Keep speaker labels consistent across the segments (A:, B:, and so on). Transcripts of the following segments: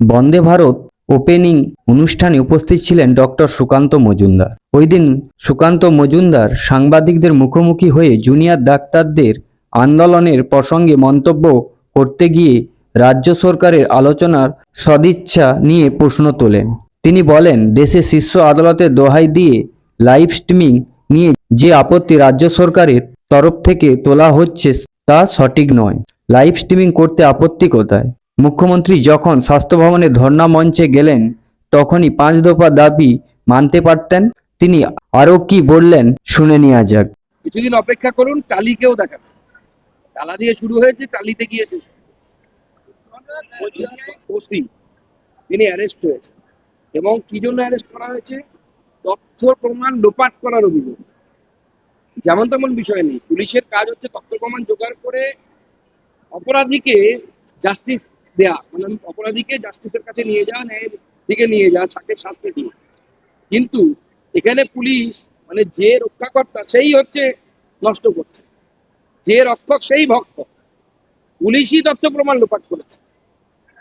A: Vande Bharat opening অনুষ্ঠানে উপস্থিত ছিলেন ডক্টর সুকান্ত মজুমদার। ওই দিন সুকান্ত মজুমদার সাংবাদিকদের মুখোমুখি হয়ে জুনিয়র ডাক্তারদের আন্দোলনের প্রসঙ্গে মন্তব্য করতে গিয়ে রাজ্য সরকারের আলোচনার সদিচ্ছা নিয়ে প্রশ্ন তোলেন। তিনি বলেন, দেশে শীর্ষ আদালতের দোহাই দিয়ে লাইভ স্ট্রিমিং নিয়ে যে আপত্তি রাজ্য সরকারের তরফ থেকে তোলা হচ্ছে তা সঠিক নয়। লাইভ স্ট্রিমিং করতে আপত্তি কোথায়? মুখ্যমন্ত্রী যখন স্বাস্থ্য ভবনে ধর্ণা মঞ্চে গেলেন, তখনই পাঁচ দফা দাবি মানতে পারতেন। তিনি আরও কি বললেন, শুনে নেওয়া যাক।
B: কিছুদিন অপেক্ষা করুন, টালিকেও দেখাবে টালা দিয়ে শুরু হয়েছে, টালিতে গিয়ে শেষ ওসি, তিনি অ্যারেস্ট হয়েছে এবং কি জন্য অ্যারেস্ট করা হয়েছে? তথ্য প্রমাণ লোপাট করার অভিযোগ। যেমন তেমন বিষয় নেই। পুলিশের কাজ হচ্ছে তথ্য প্রমাণ জোগাড় করে অপরাধীকে জাস্টিস দেয়া। মানে অপরাধীকে জাস্টিসের কাছে নিয়ে যাওয়া, ন্যায়ের দিকে নিয়ে যাওয়া তাকে শাস্তি দিয়ে। কিন্তু এখানে পুলিশ মানে যে রক্ষাকর্তা, সেই হচ্ছে নষ্ট করছে। যে রক্ষক, সেই ভক্ত। পুলিশই তথ্য প্রমাণ লোপাট করেছে।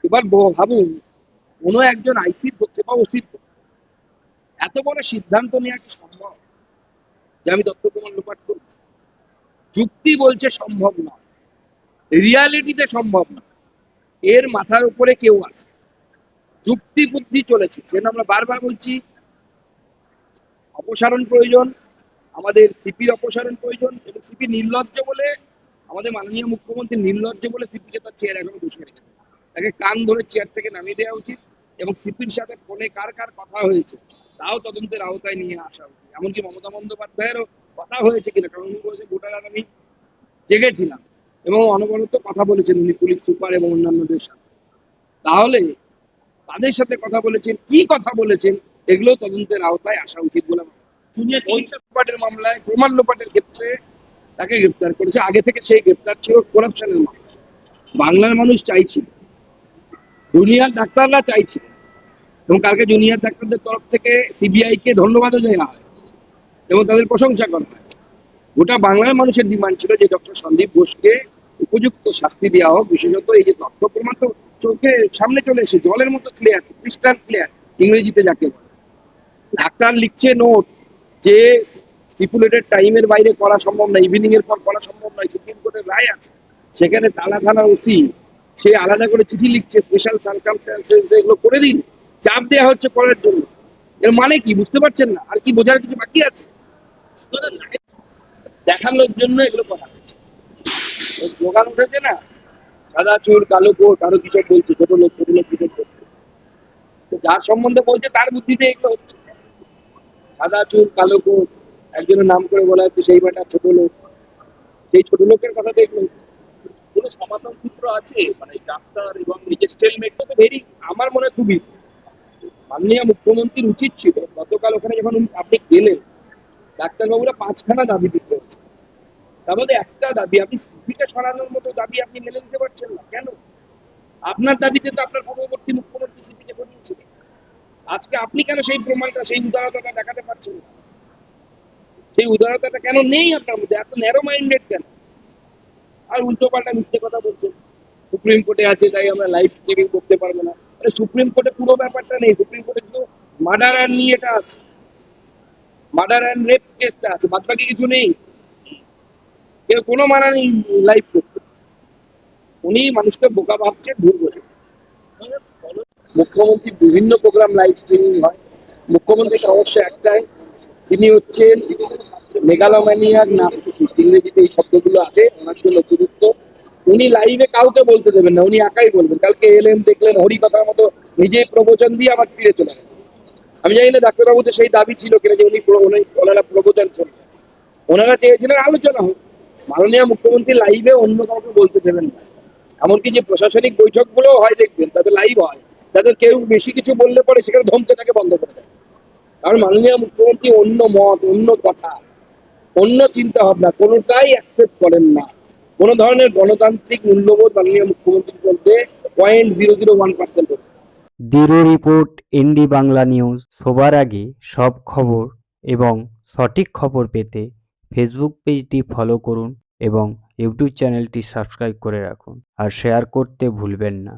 B: এবার ভাবুন, কোনো একজন আইসির পক্ষে বা ওসির এত বড় সিদ্ধান্ত নেওয়া কি সম্ভব? যে আমি তথ্য প্রমাণ লোপাট করব। যুক্তি বলছে সম্ভব না রিয়ালিটিতে সম্ভব না এর মাথার উপরে কেউ আছে। যুক্তি বুদ্ধি চলেছে। সেটা আমরা বারবার বলছি, অপসারণ প্রয়োজন, আমাদের সিপির অপসারণ প্রয়োজন এবং সিপি নির্লজ্জ বলে, আমাদের মাননীয় মুখ্যমন্ত্রী নির্লজ্জ বলে সিপিকে তার চেয়ার এখনও বসে রেখেছে। তাকে কান ধরে চেয়ার থেকে নামিয়ে দেওয়া উচিত এবং সিপির সাথে ফোনে কার কার কথা হয়েছে, তাও তদন্তের আওতায় নিয়ে আসা উচিত। এমনকি মমতা বন্দ্যোপাধ্যায়েরও কথা হয়েছে কিনা, কারণ উনি বলেছে গোটা আমি জেগেছিলাম। এবং অনবরত কথা বলেছেন উনি পুলিশ সুপার এবং অন্যান্যদের সাথে। তাহলে তাদের সাথে কথা বলেছেন কি কথা বলেছেন এগুলো তদন্তের আওতায় আসা উচিত বলে লোপাটের মামলায় প্রমাণ লোপাটের ক্ষেত্রে তাকে গ্রেপ্তার করেছে। আগে থেকে সেই গ্রেপ্তার ছিল করাপশনের মামলা বাংলার মানুষ চাইছিল জুনিয়র ডাক্তাররা চাইছিল এবং কালকে জুনিয়র ডাক্তারদের তরফ থেকে সিবিআই কে ধন্যবাদও দেওয়া হয় এবং তাদের প্রশংসা করা হয়। গোটা বাংলার মানুষের ডিমান্ড ছিল যে ডক্টর সন্দীপ ঘোষকে উপযুক্ত শাস্তি দেওয়া হোক, বিশেষত এই যে তথ্য প্রমাণ তো চোখে সামনে চলে এসে জলের মতো ক্লিয়ার ক্রিস্টাল ক্লিয়ার ইংরেজিতে যাকে বলে। ডাক্তার লিখছে নোট যে স্টিপুলেটেড টাইমের বাইরে করা সম্ভব না ইভিনিং এর পর করা সম্ভব নয়, সুপ্রিম কোর্টের রায় আছে। সেখানে তালা থানার ওসি, সে আলাদা করে চিঠি লিখছে স্পেশাল সার্কামস্টান্সেস এগুলো করে দিন, চাপ দেওয়া হচ্ছে করার জন্য। এর মানে কি? বুঝতে পারছেন না? আর কি বোঝার কিছু বাকি আছে? দেখানোর জন্য এগুলো করা। স্লোগান উঠেছে না? সাদা চুল কালো কোট, আরও কিছু বলছে, ছোট লোক ছোট লোক কিছু যার সম্বন্ধে বলছে, তার বুদ্ধিতে এগুলো হচ্ছে। সাদা চুল কালো কোট, একজনের নাম করে বলা হচ্ছে, সেই বেটা ছোট লোক। সেই ছোট লোকের কথা দেখল কোনো সমাধান সূত্র আছে? মানে ডাক্তার এবং নিজের স্টেলমেট তো ভেরি, আমার মনে হয় খুব মাননীয় মুখ্যমন্ত্রীর উচিত ছিল, গতকাল ওখানে যখন আপনি গেলেন, ডাক্তারবাবুরা পাঁচখানা দাবি দিতে হচ্ছে মধ্যে একটা দাবি, আপনি সিপিটা সরানোর মতো দাবি আপনি মেনে নিতে পারছেন না। কেন? আপনার দাবিতে তো আপনার পূর্ববর্তী মুখ্যমন্ত্রী সিপিকে সরিয়েছিলেন আজকে আপনি কেন সেই প্রমাণটা, সেই উদারতাটা দেখাতে পারছেন না? সেই উদারতাটা কেন নেই আপনার মধ্যে? এত ন্যারো মাইন্ডেড কেন? আর উল্টো পাল্টা মিথ্যে কথা বলছেন। সুপ্রিম কোর্টে আছে, তাই আমরা লাইভ স্ট্রিমিং করতে পারব না। আরে সুপ্রিম কোর্টে পুরো ব্যাপারটা নেই। সুপ্রিম কোর্টে শুধু মার্ডার অ্যান্ড নিয়ে এটা আছে। মার্ডার অ্যান্ড রেপ কেসটা আছে। বাদ বাকি কিছু নেই। কেউ কোনো মানা নেই লাইভ করতে উনি মানুষকে বোকা ভাবছে, ভুল বলে মুখ্যমন্ত্রী বিভিন্ন প্রোগ্রাম লাইভ স্ট্রিমিং হয়। মুখ্যমন্ত্রীর সমস্যা একটাই, তিনি হচ্ছেন মেগালোম্যানিয়ার নাস্তিসিস্ট ইংরেজিতে এই শব্দগুলো আছে, ওনার জন্য উপযুক্ত। উনি লাইভে কাউকে বলতে দেবেন না, উনি একাই বলবেন। কালকে এলেন দেখলেন হরি কথার মতো নিজেই প্রবচন দিয়ে আবার ফিরে চলে গেলেন। আমি জানি না ডাক্তারবাবুতে সেই দাবি ছিল কিনা যে উনি- ওনারা প্রবচন শুনবেন ওনারা চেয়েছিলেন আলোচনা হোক। মাননীয় মুখ্যমন্ত্রী লাইভে অন্য কাউকে বলতে দেবেন না। এমনকি যে প্রশাসনিক বৈঠকগুলো হয় দেখবেন, তাদের লাইভ হয়। তাদের কেউ বেশি কিছু বললে পরে সেখানে ধমকে তাকে বন্ধ করে দেয়। কারণ মাননীয় মুখ্যমন্ত্রী অন্য মত, অন্য কথা, অন্য চিন্তা ভাবনা কোনোটাই অ্যাকসেপ্ট করেন না। কোনো ধরনের গণতান্ত্রিক মূল্যবোধ মাননীয় মুখ্যমন্ত্রীর মধ্যে point zero zero one percent
A: bureau report, ND Bangla news, সবার আগে সব খবর এবং সঠিক খবর পেতে ফেসবুক পেজটি ফলো করুন এবং ইউটিউব চ্যানেলটি সাবস্ক্রাইব করে রাখুন। আর শেয়ার করতে ভুলবেন না।